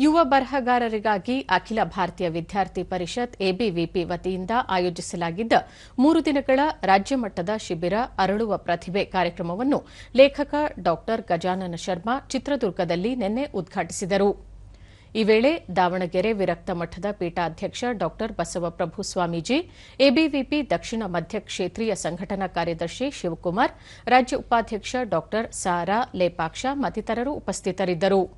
ಯುವ ಬರಹಗಾರರಿಗಾಗಿ ಅಖಿಲ ಭಾರತೀಯ ವಿದ್ಯಾರ್ಥಿ ಪರಿಷತ್ ಎಬಿವಿಪಿ ವತಿಯಿಂದ ಆಯೋಜಿಸಲಾಗಿದ್ದ ಮೂರು ದಿನಗಳ ರಾಜ್ಯಮಟ್ಟದ ಶಿಬಿರ ಅರಳುವ ಪ್ರತಿಭೆ ಕಾರ್ಯಕ್ರಮವನ್ನು ಲೇಖಕ ಡಾ ಗಜಾನನ ಶರ್ಮಾ ಚಿತ್ರದುರ್ಗದಲ್ಲಿ ನಿನ್ನೆ ಉದ್ಘಾಟಿಸಿದರು. ಈ ವೇಳೆ ದಾವಣಗೆರೆ ವಿರಕ್ತ ಮಠದ ಪೀಠಾಧ್ಯಕ್ಷ ಡಾ ಬಸವಪ್ರಭು ಸ್ವಾಮೀಜಿ, ಎಬಿವಿಪಿ ದಕ್ಷಿಣ ಮಧ್ಯ ಕ್ಷೇತ್ರೀಯ ಸಂಘಟನಾ ಕಾರ್ಯದರ್ಶಿ ಶಿವಕುಮಾರ್, ರಾಜ್ಯ ಉಪಾಧ್ಯಕ್ಷ ಡಾ ಸಾರಾ ಲೇಪಾಕ್ಷ ಮತ್ತಿತರರು ಉಪಸ್ಥಿತರಿದ್ದರು.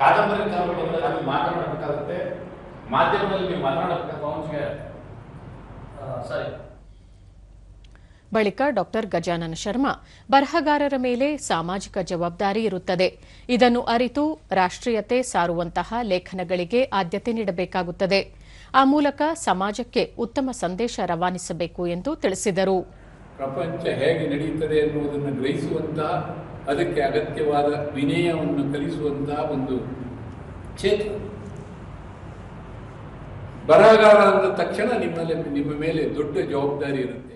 ಕಾದಂಬರಿಕಾರರು ಬಂದರೆ ಅಲ್ಲಿ ಮಾತನಾಡಬೇಕಾಗುತ್ತೆ ಮಾಧ್ಯಮದಲ್ಲಿ ನೀವು ಮಾತನಾಡಬೇಕಾಗುತ್ತೆ ಅವನಿಗೆ ಸರಿ. ಬಳಿಕ ಡಾಕ್ಟರ್ ಗಜಾನನ ಶರ್ಮಾ, ಬರಹಗಾರರ ಮೇಲೆ ಸಾಮಾಜಿಕ ಜವಾಬ್ದಾರಿ ಇರುತ್ತದೆ. ಇದನ್ನು ಅರಿತು ರಾಷ್ಟ್ರೀಯತೆ ಸಾರುವಂತಹ ಲೇಖನಗಳಿಗೆ ಆದ್ಯತೆ ನೀಡಬೇಕಾಗುತ್ತದೆ. ಆ ಮೂಲಕ ಸಮಾಜಕ್ಕೆ ಉತ್ತಮ ಸಂದೇಶ ರವಾನಿಸಬೇಕು ಎಂದು ತಿಳಿಸಿದರು. ಪ್ರಪಂಚ ಹೇಗೆ ನಡೆಯುತ್ತದೆ ಎನ್ನುವುದನ್ನು ಗ್ರಹಿಸುವಂತಹ ಅದಕ್ಕೆ ಅಗತ್ಯವಾದ ವಿನಯವನ್ನು ಕಲಿಸುವಂತಹ ಒಂದು ಕ್ಷೇತ್ರ ಬರಹಗಾರ ಅಂದ ತಕ್ಷಣ ನಿಮ್ಮಲ್ಲಿ, ನಿಮ್ಮ ಮೇಲೆ ದೊಡ್ಡ ಜವಾಬ್ದಾರಿ ಇರುತ್ತೆ.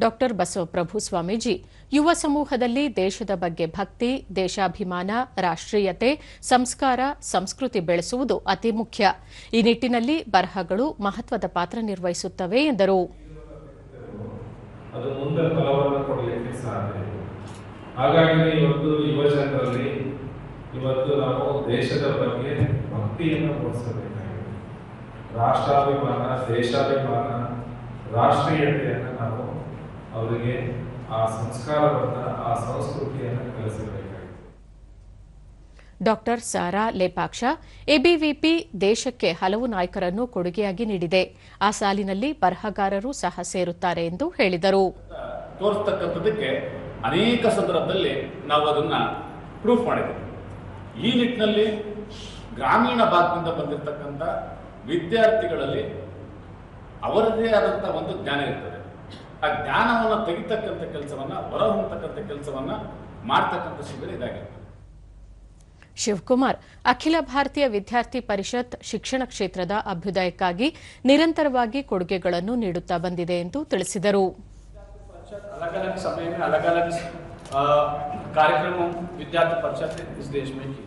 ಡಾಕ್ಟರ್ ಬಸವಪ್ರಭು ಸ್ವಾಮೀಜಿ, ಯುವ ಸಮೂಹದಲ್ಲಿ ದೇಶದ ಬಗ್ಗೆ ಭಕ್ತಿ, ದೇಶಾಭಿಮಾನ, ರಾಷ್ಟ್ರೀಯತೆ, ಸಂಸ್ಕಾರ, ಸಂಸ್ಕೃತಿ ಬೆಳೆಸುವುದು ಅತಿ ಮುಖ್ಯ. ಈ ನಿಟ್ಟಿನಲ್ಲಿ ಬರಹಗಳು ಮಹತ್ವದ ಪಾತ್ರ ನಿರ್ವಹಿಸುತ್ತವೆ ಎಂದರು. ಅದು ಮುಂದೆ ಫಲವನ್ನು ಕೊಡಲಿಕ್ಕೆ ಸಾಧ್ಯ ಇದೆ. ಹಾಗಾಗಿ ಇವತ್ತು ಯುವ ಜನರಲ್ಲಿ ಇವತ್ತು ನಾವು ದೇಶದ ಬಗ್ಗೆ ಭಕ್ತಿಯನ್ನು ಮೂಡಿಸಬೇಕಾಗಿದೆ ರಾಷ್ಟ್ರಾಭಿಮಾನ, ದೇಶಾಭಿಮಾನ, ರಾಷ್ಟ್ರೀಯತೆಯನ್ನು ನಾವು ಅವರಿಗೆ ಆ ಸಂಸ್ಕಾರವನ್ನು, ಆ ಸಂಸ್ಕೃತಿಯನ್ನು ಕಲಿಸಬೇಕಾಗಿದೆ ಡಾ ಸಾರಾ ಲೇಪಾಕ್ಷ, ಎಬಿವಿಪಿ ದೇಶಕ್ಕೆ ಹಲವು ನಾಯಕರನ್ನು ಕೊಡುಗೆಯಾಗಿ ನೀಡಿದೆ. ಆ ಸಾಲಿನಲ್ಲಿ ಬರಹಗಾರರು ಸಹ ಸೇರುತ್ತಾರೆ ಎಂದು ಹೇಳಿದರು. ತೋರಿಸ್ತಕ್ಕಂಥದ್ದಕ್ಕೆ ಅನೇಕ ಸಂದರ್ಭದಲ್ಲಿ ನಾವು ಅದನ್ನ ಪ್ರೂಫ್ ಮಾಡಿದ್ದೇವೆ. ಈ ನಿಟ್ಟಿನಲ್ಲಿ ಗ್ರಾಮೀಣ ಭಾಗದಿಂದ ಬಂದಿರತಕ್ಕಂಥ ವಿದ್ಯಾರ್ಥಿಗಳಲ್ಲಿ ಅವರದೇ ಆದಂಥ ಒಂದು ಜ್ಞಾನ ಇರ್ತದೆ. ಆ ಜ್ಞಾನವನ್ನು ತೆಗಿತಕ್ಕಂಥ ಕೆಲಸವನ್ನ, ಹೊರಹೊಮ್ಮತಕ್ಕಂಥ ಕೆಲಸವನ್ನ ಮಾಡ್ತಕ್ಕಂಥ ಶಿಬಿರ ಇದಾಗಿರ್ತದೆ. ಶಿವಕುಮಾರ್ ಅಖಿಲ ಭಾರತೀಯ ವಿದ್ಯಾರ್ಥಿ ಪರಿಷತ್ ಶಿಕ್ಷಣ ಕ್ಷೇತ್ರದ ಅಭ್ಯುದಯಕ್ಕಾಗಿ ನಿರಂತರವಾಗಿ ಕೊಡುಗೆಗಳನ್ನು ನೀಡುತ್ತಾ ಬಂದಿದೆ ಎಂದು ತಿಳಿಸಿದರು अलग अलग समय में अलग अलग कार्यक्रम विद्यार्थी परिषद इस देश में की